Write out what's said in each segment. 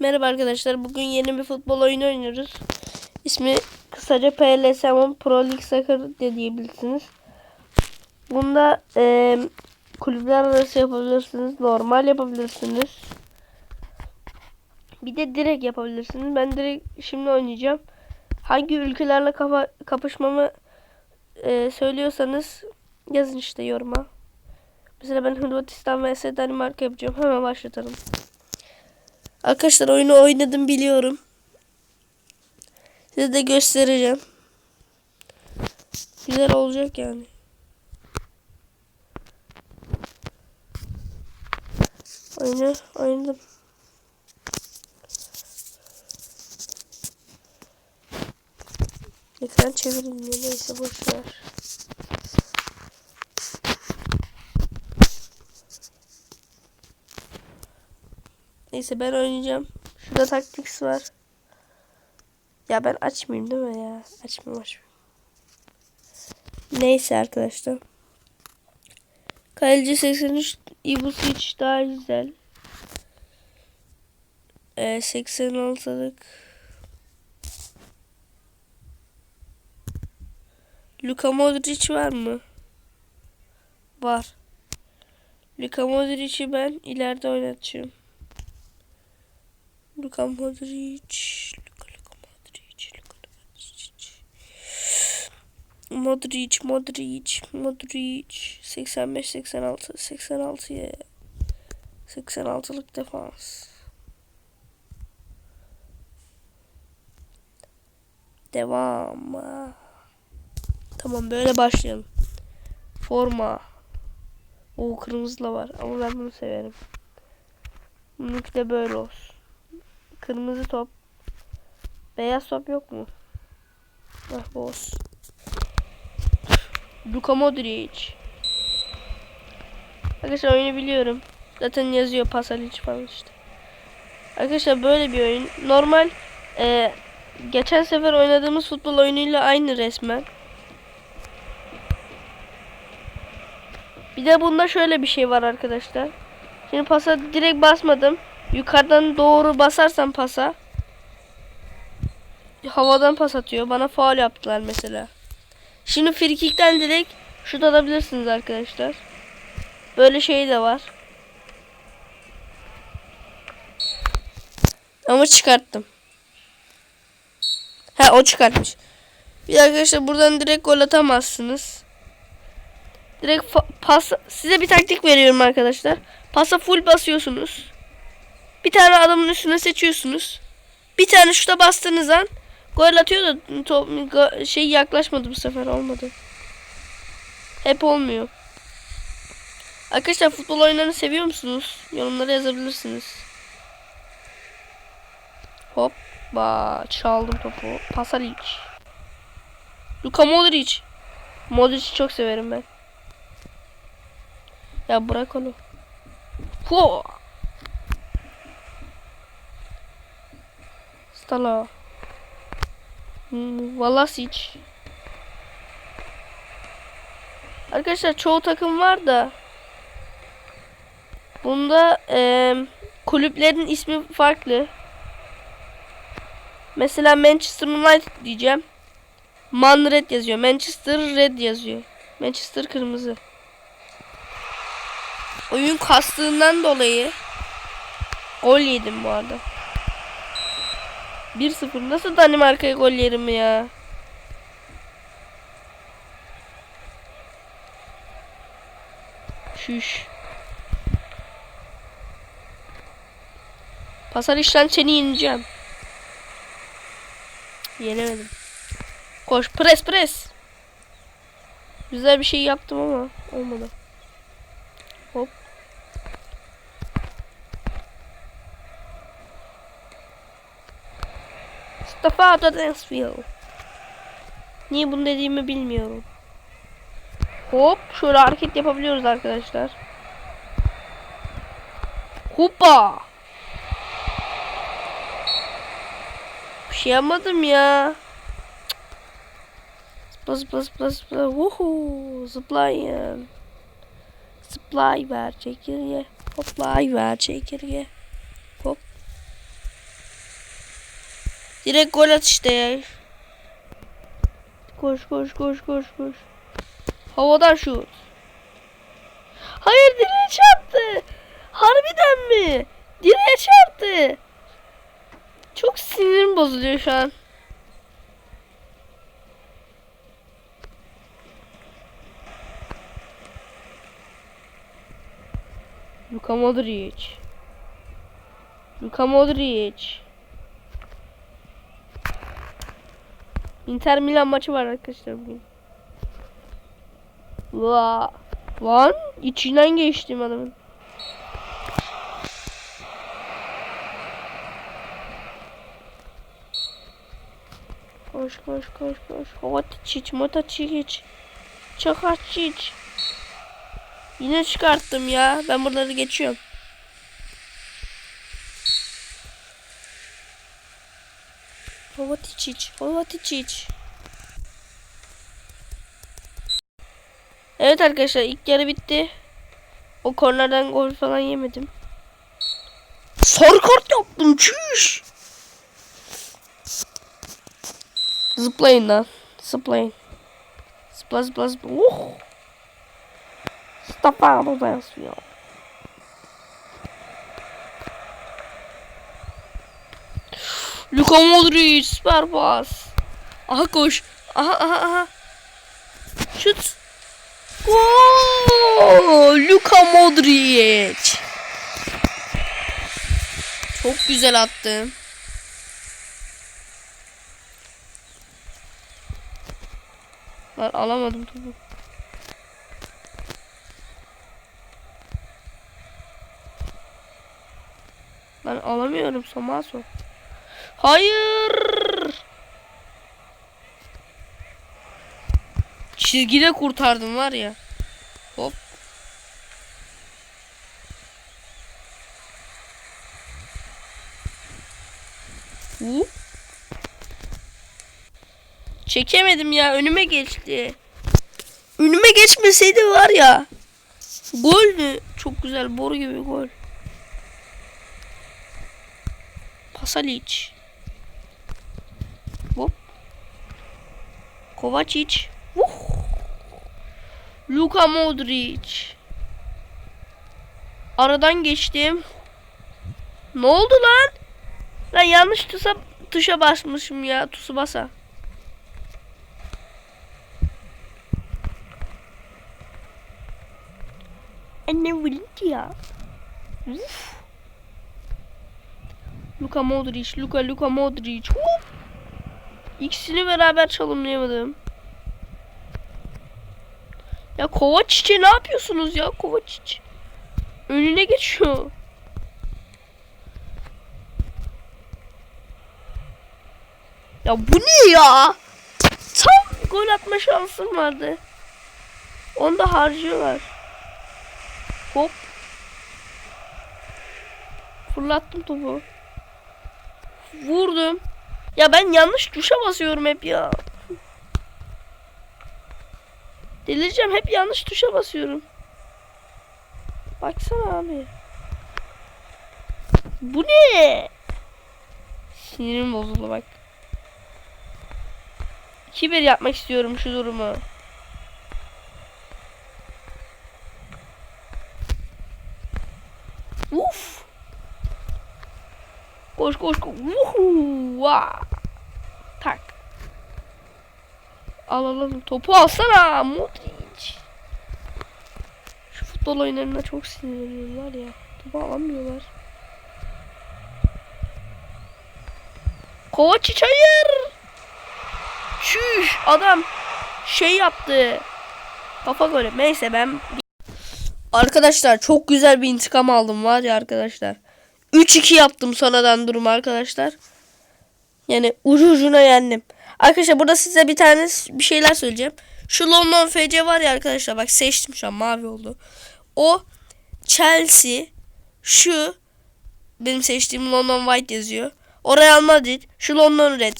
Merhaba arkadaşlar. Bugün yeni bir futbol oyunu oynuyoruz. İsmi kısaca PLS 10 Pro League Soccer de diyebilirsiniz. Bunda e, kulüpler arası yapabilirsiniz. Normal yapabilirsiniz. Bir de direkt yapabilirsiniz. Ben direkt şimdi oynayacağım. Hangi ülkelerle kafa, kapışmamı e, söylüyorsanız yazın işte yoruma. Mesela ben Hırvatistan vs Danimarka yapacağım. Hemen başlatalım. Arkadaşlar oyunu oynadım biliyorum. Size de göstereceğim. Güzel olacak yani. Oyunu oynadım. Ekran çevirilmiyor. Neyse boşver. Neyse ben oynayacağım. Şurada taktiks var. Ya ben açmayayım değil mi ya? Açmayayım açmayayım. Neyse arkadaşlar. Kaleci 83 Ibusic daha güzel. Ee, 86'lık Luka Modric var mı? Var. Luka Modric'i ben ileride oynatacağım. Luka Modric. Luka, Luka Modric. Luka Modric. Modric, Modric, Modric. 85, 86, 86'ya. 86'lık defans. Devam. Tamam böyle başlayalım. Forma. O kırmızı da var ama ben bunu severim. Bununki de böyle olsun. Kırmızı top. Beyaz top yok mu? Ah olsun. Luka Modric. Arkadaşlar oyunu biliyorum. Zaten yazıyor Pasalic falan işte. Arkadaşlar böyle bir oyun. Normal e, geçen sefer oynadığımız futbol oyunuyla aynı resmen. Bir de bunda şöyle bir şey var arkadaşlar. Şimdi pasa direkt basmadım. Yukarıdan doğru basarsam pasa havadan pas atıyor. Bana faul yaptılar mesela. Şimdi frikikten direkt şut alabilirsiniz arkadaşlar. Böyle şey de var. Ama çıkarttım. Ha o çıkartmış. Bir arkadaşlar buradan direkt gol atamazsınız. Direkt pas size bir taktik veriyorum arkadaşlar. Pasa full basıyorsunuz. Bir tane adamın üstüne seçiyorsunuz. Bir tane şuta bastığınız an gol atıyor da top, şey yaklaşmadı bu sefer olmadı. Hep olmuyor. Arkadaşlar futbol oyunlarını seviyor musunuz? Yorumlara yazabilirsiniz. Hoppa çaldım topu. Pasalic. Luka Modric. Modric'i çok severim ben. Ya bırak onu. Ho. Stala. Hmm, Valasic. Arkadaşlar çoğu takım var da bunda e, kulüplerin ismi farklı. Mesela Manchester United diyeceğim. Man Red yazıyor. Manchester Red yazıyor. Manchester kırmızı. Oyun kastığından dolayı gol yedim bu arada. 1-0 nasıl Danimarka'ya gol yerim ya? Şüş. Pasar işten seni yeneceğim. Yenemedim. Koş pres pres. Güzel bir şey yaptım ama olmadı. Hop. Mustafa Dansfield. Niye bunu dediğimi bilmiyorum. Hop şöyle hareket yapabiliyoruz arkadaşlar. Hoppa. Bir şey yapmadım ya. Zıpla zıpla zıpla zıpla. Woohoo. Zıplayın. Zıplay ver çekirge. Hoplay ver çekirge. Hop. Direkt gol at işte ya. Koş koş koş koş koş. Havadan şut. Hayır direğe çarptı. Harbiden mi? Direğe çarptı. Çok sinirim bozuluyor şu an. Luka Modric. Luka Modric. Inter Milan maçı var arkadaşlar bugün. La. Lan içinden geçtim adamın. Koş koş koş koş. Motaçiç, motaçiç. Çakaçiç. Yine çıkarttım ya. Ben buraları geçiyorum. Hovatiçiç, Hovatiçiç. Evet arkadaşlar ilk yarı bitti. O kornerden gol falan yemedim. Sarı kart yaptım çüş. Zıplayın lan. Zıplayın. Zıpla zıpla zıpla. Oh. Stefano benziyor. Luka Modric süper pas. Aha koş. Aha aha aha. Şut. Gol! Luka Modric. Çok güzel attım. Ben alamadım topu. Ben alamıyorum Somaso. Hayır. Çizgide kurtardım var ya. Hop. Hop. Çekemedim ya önüme geçti. Önüme geçmeseydi var ya. Goldü. Çok güzel boru gibi gol. Pasalic. Hop. Kovacic. Uh. Luka Modric. Aradan geçtim. Ne oldu lan? Ben yanlış tuşa, tuşa basmışım ya. Tuşu basa. Anne vurdu ya. Uf. Luka Modric, Luka Luka Modric. Hop. İkisini beraber çalımlayamadım. Ya Kovacic'e ne yapıyorsunuz ya Kovacic? Önüne geçiyor. Ya bu ne ya? Tam gol atma şansım vardı. Onu da harcıyorlar. Hop. Fırlattım topu. Vurdum. Ya ben yanlış tuşa basıyorum hep ya. Delireceğim hep yanlış tuşa basıyorum. Baksana abi. Bu ne? Sinirim bozuldu bak. 2-1 yapmak istiyorum şu durumu. Uf. Koş koş koş. Vuhu. Vaa. Tak. Al al al. Topu alsana. Modric. Şu futbol oyunlarına çok sinirleniyorum var ya. Topu alamıyorlar. Kovacic hayır. Şuş adam şey yaptı. Kafa golü. Neyse ben Arkadaşlar çok güzel bir intikam aldım var ya arkadaşlar. 3-2 yaptım sonradan durum arkadaşlar. Yani ucu ucuna yendim. Arkadaşlar burada size bir tane bir şeyler söyleyeceğim. Şu London FC var ya arkadaşlar bak seçtim şu an mavi oldu. O Chelsea şu benim seçtiğim London White yazıyor. O Real Madrid şu London Red.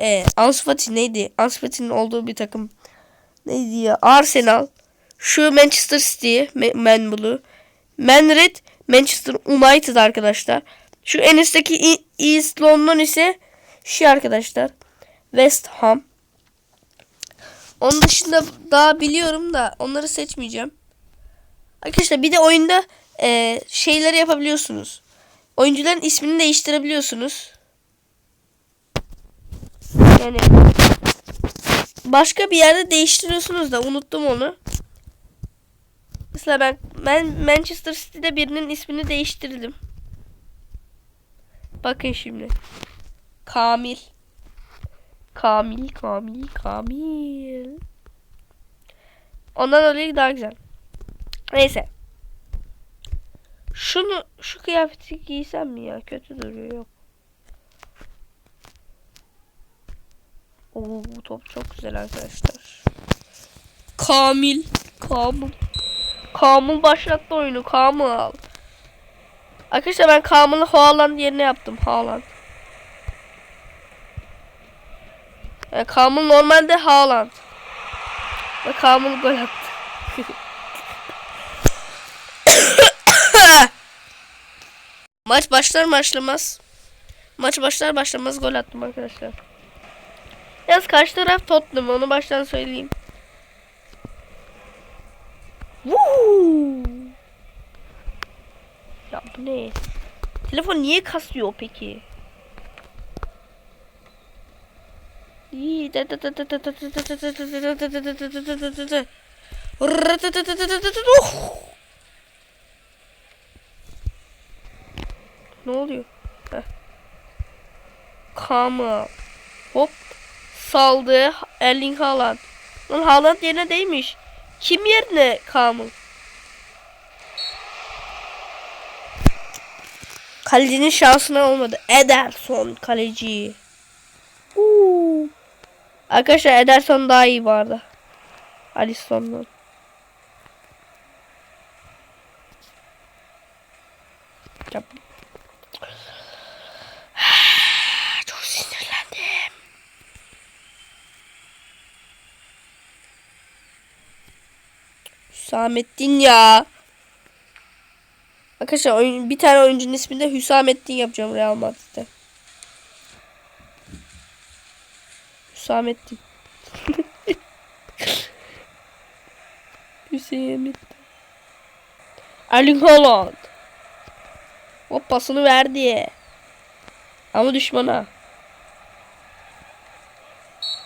E, Ansu Fati neydi? Ansu Fati'nin olduğu bir takım. Neydi ya? Arsenal. Şu Manchester City. Man Blue. Man Red. Manchester United arkadaşlar. Şu en üstteki East London ise şu arkadaşlar. West Ham. Onun dışında daha biliyorum da onları seçmeyeceğim. Arkadaşlar bir de oyunda e, şeyleri yapabiliyorsunuz. Oyuncuların ismini değiştirebiliyorsunuz. Yani başka bir yerde değiştiriyorsunuz da unuttum onu. Mesela ben ben Manchester City'de birinin ismini değiştirdim. Bakın şimdi. Kamil. Kamil, Kamil, Kamil. Ondan dolayı daha güzel. Neyse. Şunu, şu kıyafeti giysem mi ya? Kötü duruyor. Yok. Oo, top çok güzel arkadaşlar. Kamil. Kamil. Kamil başlattı oyunu. Kamil. Arkadaşlar ben Kamil'i Haaland yerine yaptım. Haaland. Yani Kamil normalde Haaland. Ve Kamil gol attı. Maç başlar başlamaz. Maç başlar başlamaz gol attım arkadaşlar. Yalnız karşı taraf Tottenham onu baştan söyleyeyim. Bu ne? Telefon niye kasıyor peki? Ne oluyor? Heh. Hop. Saldı. Erling Haaland. Lan Haaland yerine değmiş. Kim yerine Kamil? Kalecinin şansına olmadı. Ederson kaleci. Uuu. Arkadaşlar Ederson daha iyi vardı. Alisson'dan. Yap. Çok sinirlendim. Hüsamettin ya. Arkadaşlar oyun, bir tane oyuncunun ismini de Hüsamettin yapacağım Real Madrid'de. Hüsamettin. Hüsamettin. Erling Haaland. Hop pasını verdi. Ama düşmana.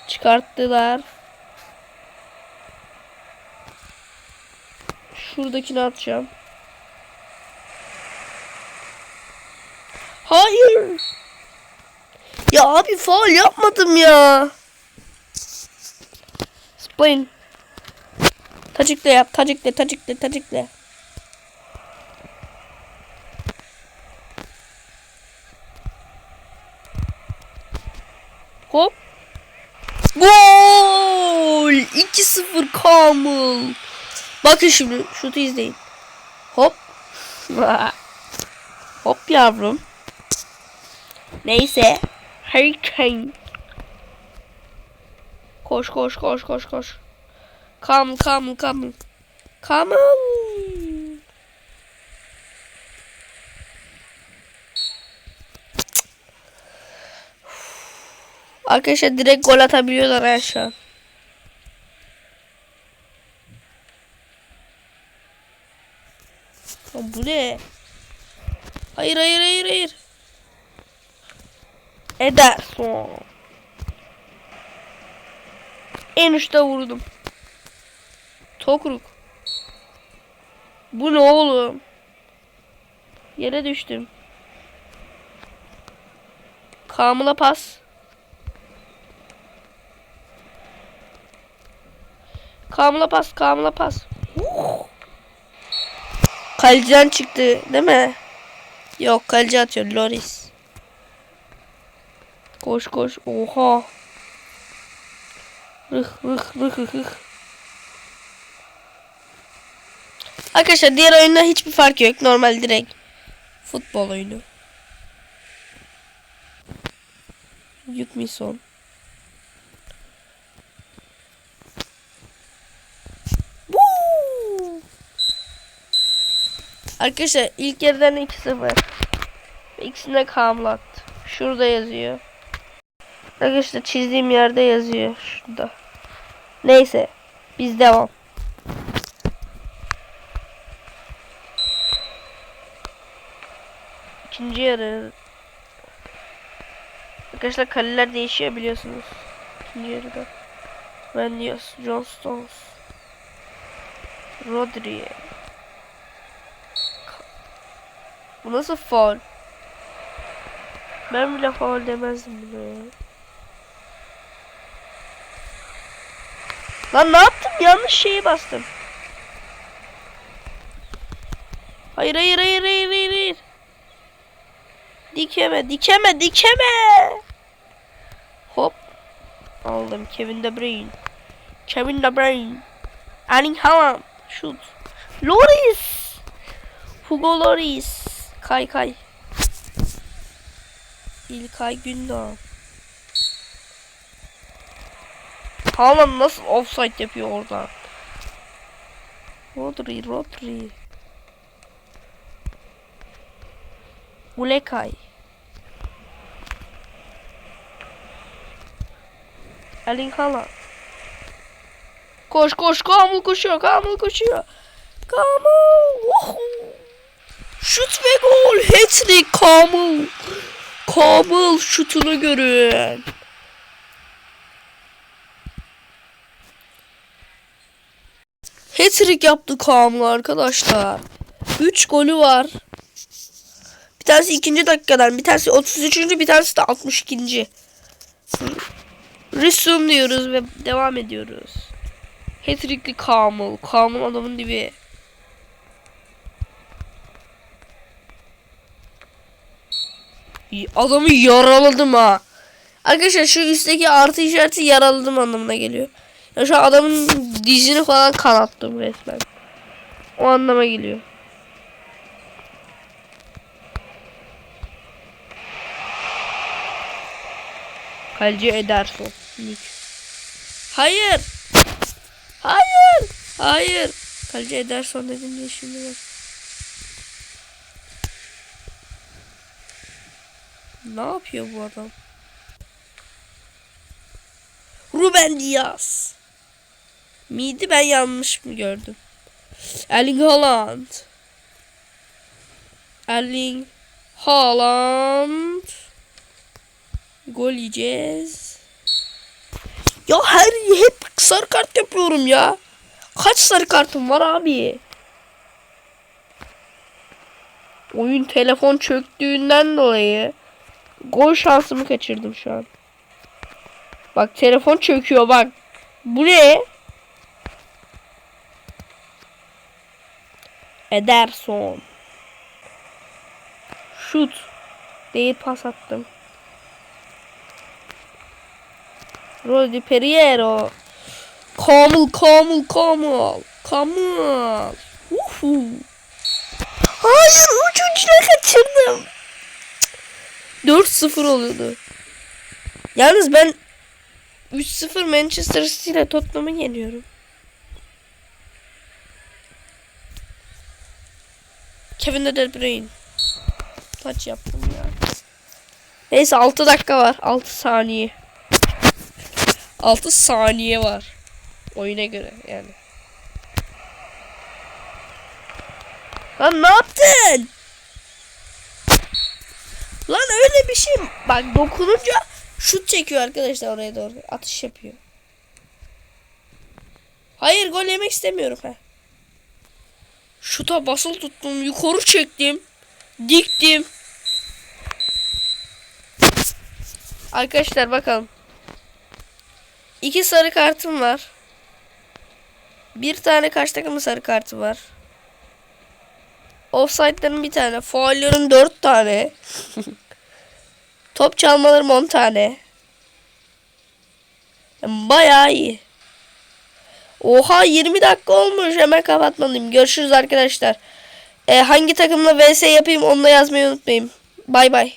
Çıkarttılar. Şuradakini atacağım. Hayır. Ya abi faul yapmadım ya. Spin. Tacikle yap. Tacikle, tacikle, tacikle. Hop. Gol! 2-0 Kamil. Bakın şimdi şutu izleyin. Hop. Hop yavrum. Neyse. Hurricane. Koş koş koş koş koş. Kam kam kam. Kamil. Arkadaşlar direkt gol atabiliyorlar ha şu bu ne? Hayır hayır hayır hayır. Ederson. En uçta vurdum. Tokruk. Bu ne oğlum? Yere düştüm. Kamıl'a pas. Kamıl'a pas, Kamıl'a pas. Kaleciden çıktı değil mi? Yok kaleci atıyor Loris. Koş koş. Oha. Rıh rıh rıh rıh rıh. Arkadaşlar diğer oyunda hiçbir fark yok. Normal direkt futbol oyunu. Yük mi son? Arkadaşlar ilk yerden 2-0. İkisine kamlat. Şurada yazıyor. Arkadaşlar çizdiğim yerde yazıyor şurada. Neyse. Biz devam. İkinci yarı. Arkadaşlar kaleler değişiyor biliyorsunuz. İkinci yarıda. Renius, John Stones. Rodri. Bu nasıl faul? Ben bile faul demezdim buna ya. Lan ne yaptım? Yanlış şeyi bastım. Hayır hayır hayır hayır hayır. hayır. Dikeme dikeme dikeme. Hop. Aldım Kevin De Bruyne. Kevin De Bruyne. Erling Haaland. Şut. Loris. Hugo Loris. Kay kay. İlkay Gündoğan. Haaland nasıl offside yapıyor orada? Rodri, Rodri. Ulekay. Erling Haaland. Koş koş Kamil koşuyor Kamil koşuyor. Kamil. Woohoo. Şut ve gol. Hat-trick Kamil. Kamil şutunu görün. Hat-trick yaptı Kamil arkadaşlar. 3 golü var. Bir tanesi ikinci dakikadan, bir tanesi 33. bir tanesi de 62. Resume diyoruz ve devam ediyoruz. Hat-trick'li Kamil. Kamil adamın dibi. Adamı yaraladım ha. Arkadaşlar şu üstteki artı işareti yaraladım anlamına geliyor. Ya şu adamın dizini falan kanattım resmen. O anlama geliyor. Kaleci Ederson. Mük. Hayır. Hayır. Hayır. Kaleci Ederson dedim diye şimdi bak. Ne yapıyor bu adam? Ruben Diaz. Miydi ben yanlış mı gördüm? Erling Haaland. Erling Haaland. Gol yiyeceğiz. Ya her hep sarı kart yapıyorum ya. Kaç sarı kartım var abi? Oyun telefon çöktüğünden dolayı gol şansımı kaçırdım şu an. Bak telefon çöküyor bak. Bu ne? Ederson. Şut. Değil pas attım. Rodi Periero. Kamil, Kamil, Kamil. Kamil. Uhu. Hayır ucuna kaçırdım. 4-0 oluyordu. Yalnız ben 3-0 Manchester City ile Tottenham'ı yeniyorum. Kevin De Bruyne. Taç yaptım ya. Neyse 6 dakika var. 6 saniye. 6 saniye var. Oyuna göre yani. Lan ne yaptın? Lan öyle bir şey? Bak dokununca şut çekiyor arkadaşlar oraya doğru. Atış yapıyor. Hayır gol yemek istemiyorum ha. Şuta basılı tuttum. Yukarı çektim. Diktim. Arkadaşlar bakalım. İki sarı kartım var. Bir tane kaç takımın sarı kartı var. Offside'ların bir tane. Faullerin dört tane. Top çalmalarım on tane. Bayağı iyi. Oha 20 dakika olmuş. Hemen kapatmalıyım. Görüşürüz arkadaşlar. Ee, hangi takımla vs yapayım onu da yazmayı unutmayın. Bay bay.